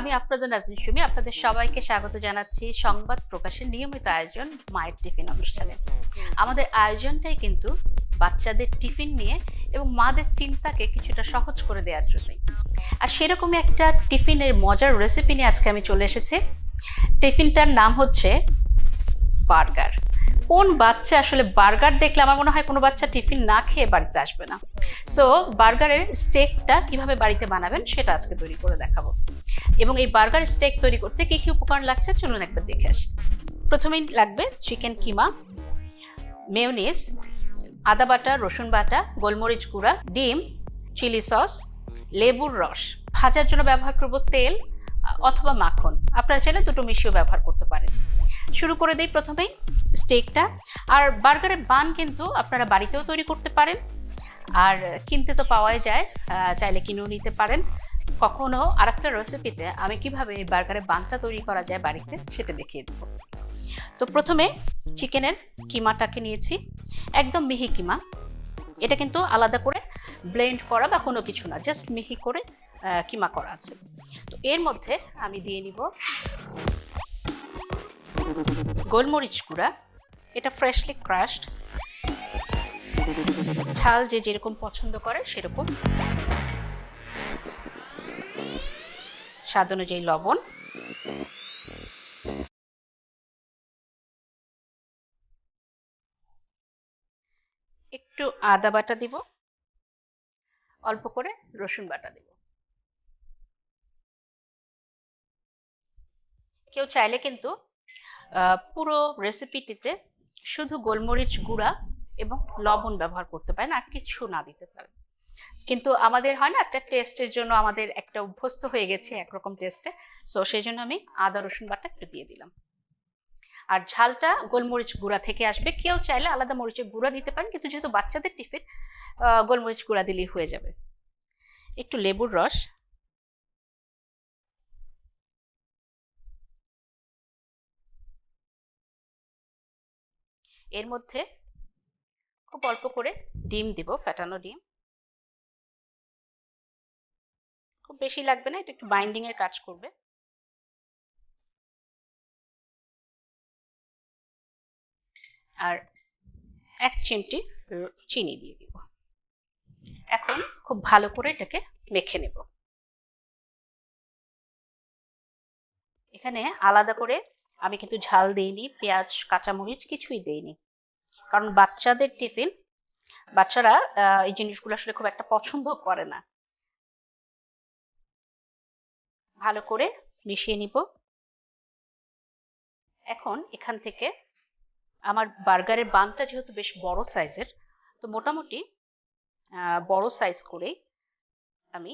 আমি আফরোজা নাজরিন সুমি, আপনাদের সবাইকে স্বাগত জানাচ্ছি সংবাদ প্রকাশের নিয়মিত আয়োজন মায়ের টিফিন অনুষ্ঠানে। আমাদের আয়োজনটাই কিন্তু বাচ্চাদের টিফিন নিয়ে এবং মাদের চিন্তাকে কিছুটা সহজ করে দেওয়ার জন্যই। আর সেরকমই একটা টিফিনের মজার রেসিপি নিয়ে আজকে আমি চলে এসেছি। টিফিনটার নাম হচ্ছে বার্গার। কোন বাচ্চা আসলে বার্গার দেখলে আমার মনে হয় কোনো বাচ্চা টিফিন না খেয়ে বাড়িতে আসবে না। সো বার্গারের স্টেকটা কীভাবে বাড়িতে বানাবেন সেটা আজকে তৈরি করে দেখাবো। এবং এই বার্গার স্টেক তৈরি করতে কি কি উপকরণ লাগছে? চলুন একবার দেখে আসি। প্রথমেই লাগবে চিকেন কিমা, মেয়োনিজ, আদা বাটা, রসুন বাটা, গোলমরিচ গুঁড়া, ডিম, চিলি সস, লেবুর রস। ভাজার জন্য ব্যবহার করব তেল অথবা মাখন। আপনারা চাইলে দুটো মিশিয়েও ব্যবহার করতে পারেন। শুরু করে দিই প্রথমেই স্টেকটা। আর বার্গারের বান কিন্তু আপনারা বাড়িতেও তৈরি করতে পারেন। আর কিনতে তো পাওয়াই যায় চাইলে কিনেও নিতে পারেন। কখনো আরেকটা রেসিপিতে আমি কীভাবে এই বার্গারের বানটা তৈরি করা যায় বাড়িতে সেটা দেখিয়ে দেবো। তো প্রথমে চিকেনের কিমাটাকে নিয়েছি, একদম মিহি কিমা। এটা কিন্তু আলাদা করে ব্লেন্ড করা বা কোনো কিছু না জাস্ট মিহি করে কিমা করা আছে। তো এর মধ্যে আমি দিয়ে নিব গোলমরিচ গুঁড়া, এটা ফ্রেশলি ক্রাশড ঝাল যে যেরকম পছন্দ করে সেরকম। স্বাদ অনুযায়ী লবণ। একটু আদা বাটা দিব। অল্প করে রসুন বাটা দিব। কেউ চাইলে কিন্তু পুরো রেসিপিটিতে শুধু গোলমরিচ গুঁড়া এবং লবণ ব্যবহার করতে পারেন আর কিছু না দিতে পারেন। কিন্তু আমাদের হয় না, একটা টেস্টের জন্য আমাদের একটা অভ্যস্ত হয়ে গেছে একরকম টেস্টে সো সেই জন্য আমি আদা, রসুন বাটা একটু দিয়ে দিলাম। আর ঝালটা গোলমরিচ গুঁড়া থেকে আসবে। কেউ চাইলে আলাদা মরিচের গুঁড়া দিতে পারেন, কিন্তু যেহেতু বাচ্চাদের টিফিন গোলমরিচ গুঁড়া দিলেই হয়ে যাবে। একটু লেবুর রস। এর মধ্যে খুব অল্প করে ডিম দিব ফ্যাটানো ডিম। খুব বেশি লাগবে না, এটা একটু বাইন্ডিং এর কাজ করবে। আর এক চিমটি চিনি দিয়ে দিব। এখন খুব ভালো করে এটাকে মেখে নেব। এখানে আলাদা করে আমি কিন্তু ঝাল দেইনি, পেঁয়াজ, কাঁচামরিচ কিছুই দেইনি। কারণ বাচ্চাদের টিফিন, বাচ্চারা এই জিনিসগুলো আসলে খুব একটা পছন্দ করে না। ভালো করে মিশিয়ে নিব। এখন এখান থেকে আমার বার্গারের বানটা যেহেতু বেশ বড় সাইজের, তো মোটামুটি বড় সাইজ করেই আমি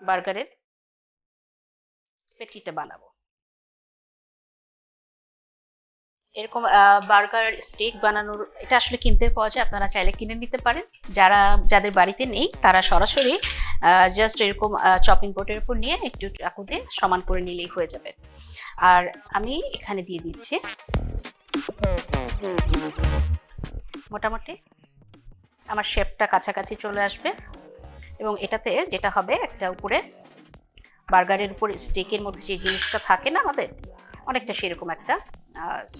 বার্গারের পেটিটা বানাবো। এরকম বার্গার স্টেক বানানোর, এটা আসলে কিনতে পাওয়া যায়, আপনারা চাইলে কিনে নিতে পারেন। যারা, যাদের বাড়িতে নেই, তারা সরাসরি জাস্ট এরকম চপিং বোর্ডের উপর নিয়ে একটু চাকু দিয়ে সমান করে নিলেই হয়ে যাবে। আর আমি এখানে দিয়ে দিচ্ছি। মোটামুটি আমার শেপটা কাছাকাছি চলে আসবে। এবং এটাতে যেটা হবে, একটা উপরে বার্গারের উপর স্টেকের মধ্যে যে জিনিসটা থাকে না আমাদের, অনেকটা সেরকম একটা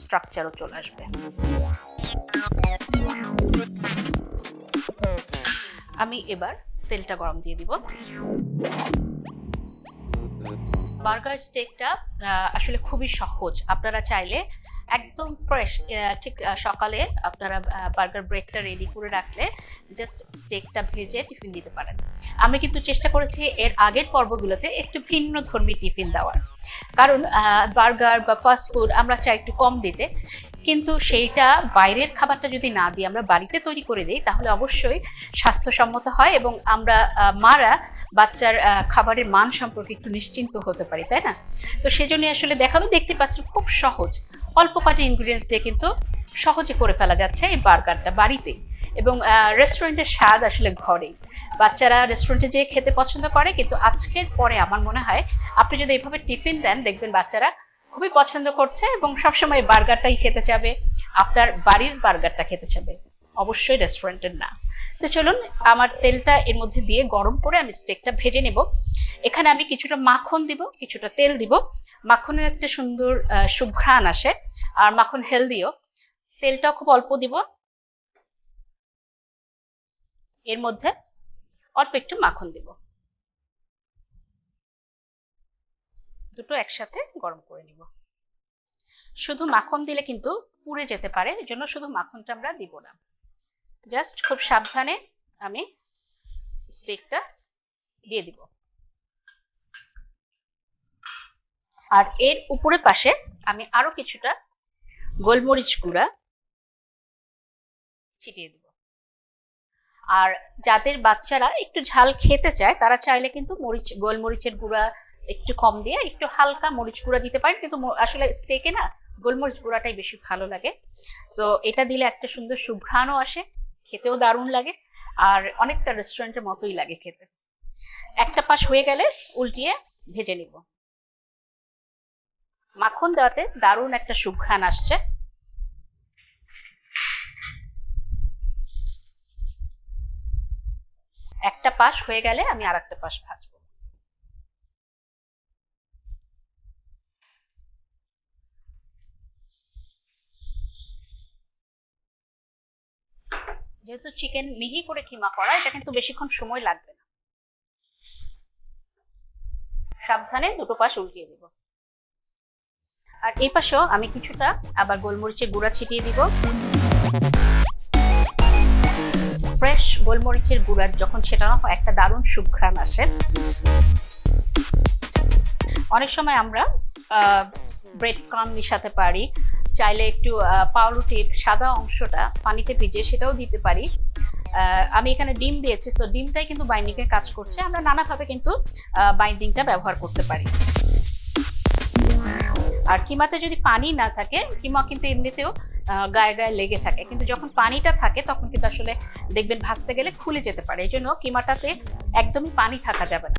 স্ট্রাকচারও চলে আসবে। আমি এবার তেলটা গরম দিয়ে দিব। বার্গার স্টেকটা আসলে খুবই সহজ। আপনারা চাইলে একদম ফ্রেশ ঠিক সকালে আপনারা বার্গার ব্রেডটা রেডি করে রাখলে জাস্ট স্টেকটা ভেজে টিফিন দিতে পারেন। আমি কিন্তু চেষ্টা করেছি এর আগের পর্বগুলোতে একটু ভিন্ন ধর্মী টিফিন দেওয়ার। কারণ বার্গার বা ফাস্ট ফুড আমরা চাই একটু কম দিতে। কিন্তু সেইটা বাইরের খাবারটা যদি না দিই আমরা বাড়িতে তৈরি করে দিই, তাহলে অবশ্যই স্বাস্থ্যসম্মত হয় এবং আমরা মারা বাচ্চার খাবারের মান সম্পর্কে একটু নিশ্চিন্ত হতে পারি, তাই না? তো সেজন্য আসলে দেখানো দেখতে পাচ্ছেন খুব সহজ। অল্প কটা ইনগ্রিডিয়েন্টস দিয়ে কিন্তু সহজে করে ফেলা যাচ্ছে এই বার্গারটা বাড়িতে। এবং রেস্টুরেন্টের স্বাদ আসলে ঘরে। বাচ্চারা রেস্টুরেন্টে যেয়ে খেতে পছন্দ করে, কিন্তু আজকের পরে আমার মনে হয় আপনি যদি এভাবে টিফিন দেন, দেখবেন বাচ্চারা খুবই পছন্দ করছে এবং সবসময় বার্গারটাই খেতে চাবে। আপনার বাড়ির বার্গারটা খেতে চাবে। অবশ্যই রেস্টুরেন্টের না। তো চলুন, আমার তেলটা এর মধ্যে দিয়ে গরম করে আমি স্টেকটা ভেজে নেব। এখানে আমি কিছুটা মাখন দিব, কিছুটা তেল দিব। মাখনের একটা সুন্দর সুঘ্রাণ আসে, আর মাখন হেলদিও। তেলটাও খুব অল্প দিব। এর মধ্যে অল্প একটু মাখন দিব। দুটো একসাথে গরম করে নিব। শুধু মাখন দিলে কিন্তু পুড়ে যেতে পারে জন্য শুধু মাখনটা আমরা দিব না। জাস্ট খুব সাবধানে আমি স্টেকটা দিয়ে দিব। আর এর উপরে পাশে আমি আরও কিছুটা গোলমরিচ গুঁড়া ছিটিয়ে দিব। আর যাদের বাচ্চারা একটু ঝাল খেতে চায়, তারা চাইলে কিন্তু মরিচ, গোলমরিচের গুঁড়া একটু কম দিয়ে একটু হালকা মরিচ গুঁড়া দিতে পারেন। কিন্তু আসলে স্টেকে না গোলমরিচ গুঁড়াটাই বেশি ভালো লাগে। সো এটা দিলে একটা সুন্দর সুঘ্রাণও আসে, খেতেও দারুণ লাগে আর অনেকটা রেস্টুরেন্টের মতোই লাগে খেতে। একটা পাশ হয়ে গেলে উল্টিয়ে ভেজে নিব। মাখন দেওয়াতে দারুণ একটা সুঘ্রাণ আসছে। একটা পাশ হয়ে গেলে আমি আর একটা পাশ ভাজবো। যেহেতু চিকেন মিহি করে কিমা করা, এটা কিন্তু বেশিক্ষণ সময় লাগবে না। সাবধানে দুটো পাশ উল্টিয়ে দিব। আর এই পাশেও আমি কিছুটা আবার গোলমরিচের গুঁড়া ছিটিয়ে দিব। ফ্রেশ গোলমরিচের গুঁড়ার যখন সেটা হয়, একটা দারুণ সুঘ্রাণ আসে। অনেক সময় আমরা ব্রেড ক্রাম মিশাতে পারি চাইলে একটু পাউরুটির সাদা অংশটা পানিতে ভিজে সেটাও দিতে পারি। আমি এখানে ডিম দিয়েছি সো ডিমটাই কিন্তু বাইন্ডিং এর কাজ করছে। আমরা নানাভাবে কিন্তু বাইন্ডিংটা ব্যবহার করতে পারি। আর কিমাতে যদি পানি না থাকে, কিমা কিন্তু এমনিতেও গায়ে গায়ে লেগে থাকে। কিন্তু যখন পানিটা থাকে, তখন কিন্তু আসলে দেখবেন ভাসতে গেলে খুলে যেতে পারে। এই জন্য কিমাটাতে একদমই পানি থাকা যাবে না।